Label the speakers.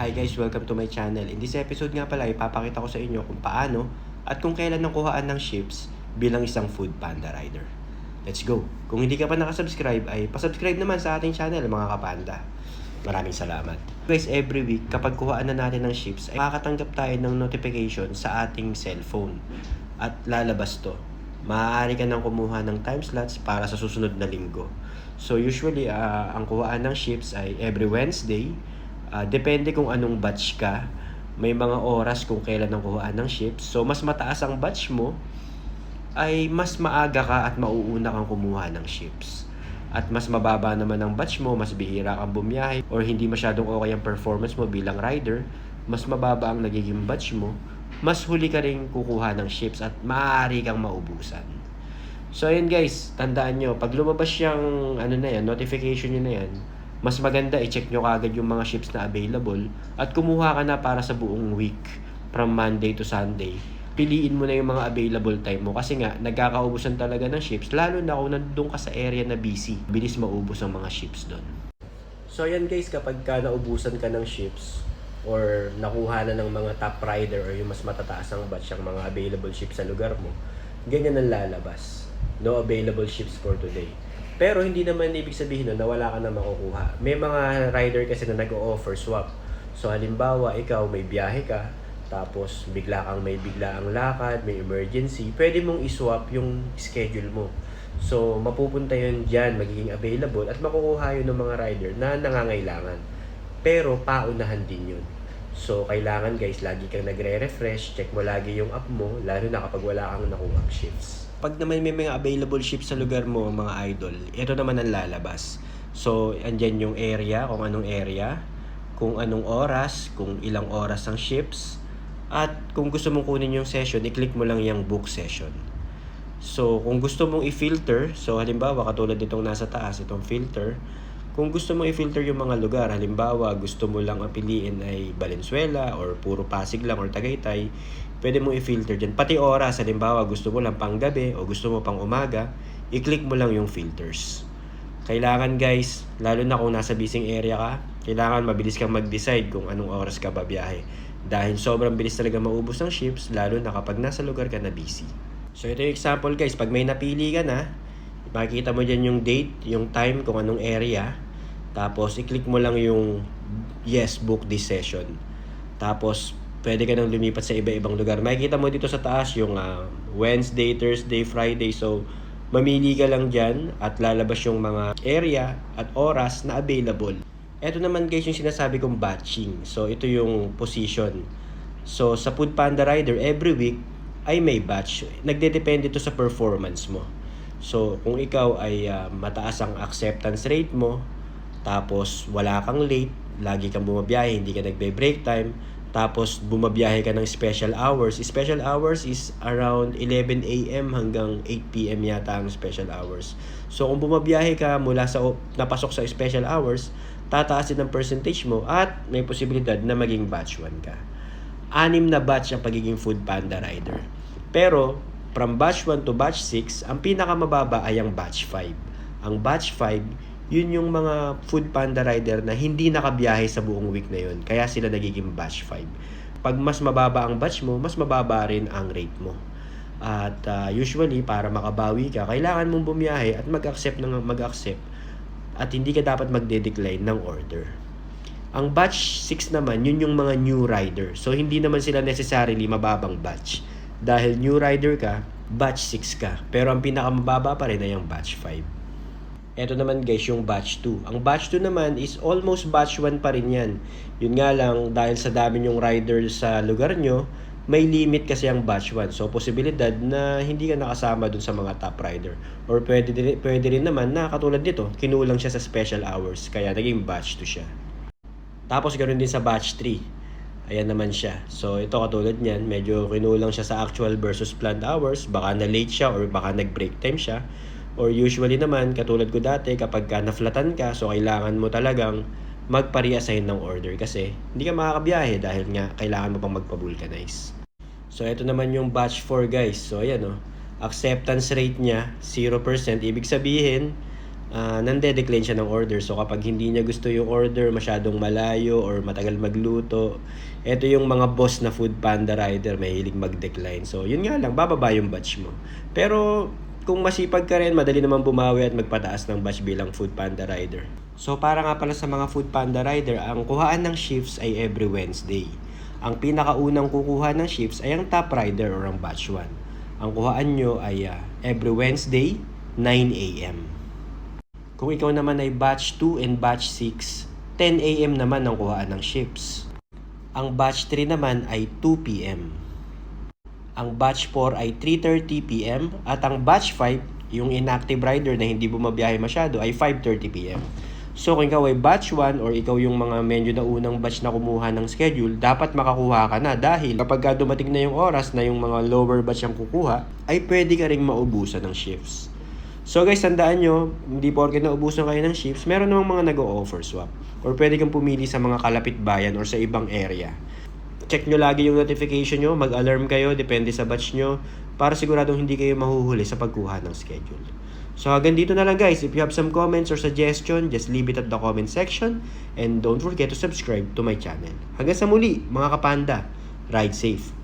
Speaker 1: Hi guys, welcome to my channel. In this episode nga pala, ipapakita ko sa inyo kung paano at kung kailan ang kuhaan ng ships bilang isang food panda rider. Let's go! Kung hindi ka pa nakasubscribe, ay pasubscribe naman sa ating channel mga kapanda. Maraming salamat. Guys, every week, kapag kuhaan na natin ng ships, ay makakatanggap tayo ng notification sa ating cellphone. At lalabas to. Maaari ka nang kumuha ng time slots para sa susunod na linggo. So usually, ah, ang kuhaan ng ships ay every Wednesday. Ah, depende kung anong batch ka. May mga oras kung kailan ang kuhaan ng ships. So mas mataas ang batch mo, ay mas maaga ka at mauuna kang kumuha ng ships. At mas mababa naman ang batch mo, mas bihira kang bumiyahe, or hindi masyadong okay ang performance mo bilang rider, mas mababa ang nagiging batch mo, mas huli ka rin kukuha ng ships at maaari kang maubusan. So ayun guys, tandaan nyo, pag lumabas yung ano na yan, notification nyo na yan, mas maganda i-check nyo kagad yung mga ships na available at kumuha ka na para sa buong week from Monday to Sunday. Piliin mo na yung mga available time mo kasi nga nagkakaubusan talaga ng ships lalo na kung nandun ka sa area na busy. Bilis maubos ang mga ships doon. So yan guys, kapag ka naubusan ka ng ships or nakuha na ng mga top rider or yung mas matataas ang batch ang mga available ships sa lugar mo, ganyan ang lalabas. No available ships for today. Pero hindi naman ibig sabihin na wala ka na makukuha. May mga rider kasi na nag-o-offer swap. So halimbawa, ikaw may biyahe ka, tapos bigla kang may bigla ang lakad, may emergency, pwede mong iswap yung schedule mo. So, mapupunta yun dyan, magiging available at makukuha yun ng mga rider na nangangailangan. Pero, paunahan din yun. So, kailangan guys, lagi kang nagre-refresh, check mo lagi yung app mo, lalo na kapag wala kang nakuha shifts. Pag naman may mga available shifts sa lugar mo, mga idol, ito naman ang lalabas. So, andyan yung area, kung anong area, kung anong oras, kung ilang oras ang shifts, at kung gusto mong kunin yung session, i-click mo lang yung book session. So, kung gusto mong i-filter, so halimbawa katulad nitong nasa taas, itong filter, kung gusto mong i-filter yung mga lugar, halimbawa gusto mo lang apiliin ay Valenzuela or puro Pasig lang or Tagaytay, pwede mong i-filter dyan. Pati oras, halimbawa gusto mo lang pang gabi o gusto mo pang umaga, i-click mo lang yung filters. Kailangan guys, lalo na kung nasa busy area ka, kailangan mabilis kang mag-decide kung anong oras ka babiyahe. Dahil sobrang bilis talaga maubos ng ships, lalo na kapag nasa lugar ka na busy. So ito yung example guys, pag may napili ka na, makikita mo dyan yung date, yung time, kung anong area. Tapos i-click mo lang yung yes, book this session. Tapos pwede ka nang lumipat sa iba-ibang lugar. Makikita mo dito sa taas yung ah, Wednesday, Thursday, Friday. So mamili ka lang dyan at lalabas yung mga area at oras na available. Ito naman guys yung sinasabi kong batching. So ito yung position. So sa Food Panda Rider, every week ay may batch. Nagdedepende ito sa performance mo. So kung ikaw ay ah, mataas ang acceptance rate mo, tapos wala kang late, lagi kang bumabiyahe, hindi ka nagbe-break time, tapos bumabiyahe ka ng special hours. Special hours is around 11 a.m. hanggang 8 p.m. yata ang special hours. So kung bumabiyahe ka mula sa napasok sa special hours, tataas din ang percentage mo at may posibilidad na maging batch 1 ka. Anim na batch ang pagiging food panda rider. Pero from batch 1 to batch 6, ang pinakamababa ay ang batch 5. Ang batch 5, yun yung mga food panda rider na hindi nakabiyahe sa buong week na yun. Kaya sila nagiging batch 5. Pag mas mababa ang batch mo, mas mababa rin ang rate mo. At ah, usually, para makabawi ka, kailangan mong bumiyahe at mag-accept ng mag-accept at hindi ka dapat magde-decline ng order. Ang batch 6 naman, yun yung mga new rider. So, hindi naman sila necessarily mababang batch. Dahil new rider ka, batch 6 ka. Pero ang pinakamababa pa rin ay ang batch 5. Ito naman guys, yung batch 2. Ang batch 2 naman is almost batch 1 pa rin yan. Yun nga lang, dahil sa dami yung rider sa lugar nyo, may limit kasi ang batch 1. So, posibilidad na hindi ka nakasama dun sa mga top rider. Or pwede, pwede rin naman na katulad nito, kinulang siya sa special hours. Kaya naging batch 2 siya. Tapos ganoon din sa batch 3. Ayan naman siya. So ito katulad niyan, medyo kinulang siya sa actual versus planned hours. Baka na late siya or baka nag-break time siya. Or usually naman, katulad ko dati, kapag ka naflatan ka, so kailangan mo talagang magpa-reassign ng order kasi hindi ka makakabiyahe dahil nga kailangan mo pang magpa-vulcanize. So ito naman yung batch 4 guys. So ayan oh. Acceptance rate niya 0%. Ibig sabihin uh, nande-decline siya ng order. So kapag hindi niya gusto yung order, masyadong malayo or matagal magluto, ito yung mga boss na food panda rider, mahilig mag-decline. So yun nga lang, bababa yung batch mo. Pero kung masipag ka rin, madali naman bumawi at magpataas ng batch bilang food panda rider. So para nga pala sa mga food panda rider, ang kuhaan ng shifts ay every Wednesday. Ang pinakaunang kukuha ng shifts ay ang top rider or ang batch 1. Ang kuhaan nyo ay ah, every Wednesday, 9 a.m. Kung ikaw naman ay batch 2 and batch 6, 10 a.m. naman ang kuhaan ng shifts. Ang batch 3 naman ay 2 p.m. Ang batch 4 ay 3.30 p.m. At ang batch 5, yung inactive rider na hindi bumabiyahe masyado, ay 5.30 p.m. So kung ikaw ay batch 1 or ikaw yung mga medyo na unang batch na kumuha ng schedule, dapat makakuha ka na dahil kapag ka dumating na yung oras na yung mga lower batch ang kukuha, ay pwede ka ring maubusan ng shifts. So guys, tandaan nyo, hindi porke naubusan kayo ng shifts, meron namang mga nag-o-offer swap. Or pwede kang pumili sa mga kalapit bayan or sa ibang area. Check nyo lagi yung notification nyo, mag-alarm kayo, depende sa batch nyo, para siguradong hindi kayo mahuhuli sa pagkuha ng schedule. So hanggang dito na lang guys. If you have some comments or suggestion, just leave it at the comment section. And don't forget to subscribe to my channel. Hanggang sa muli, mga kapanda. Ride safe.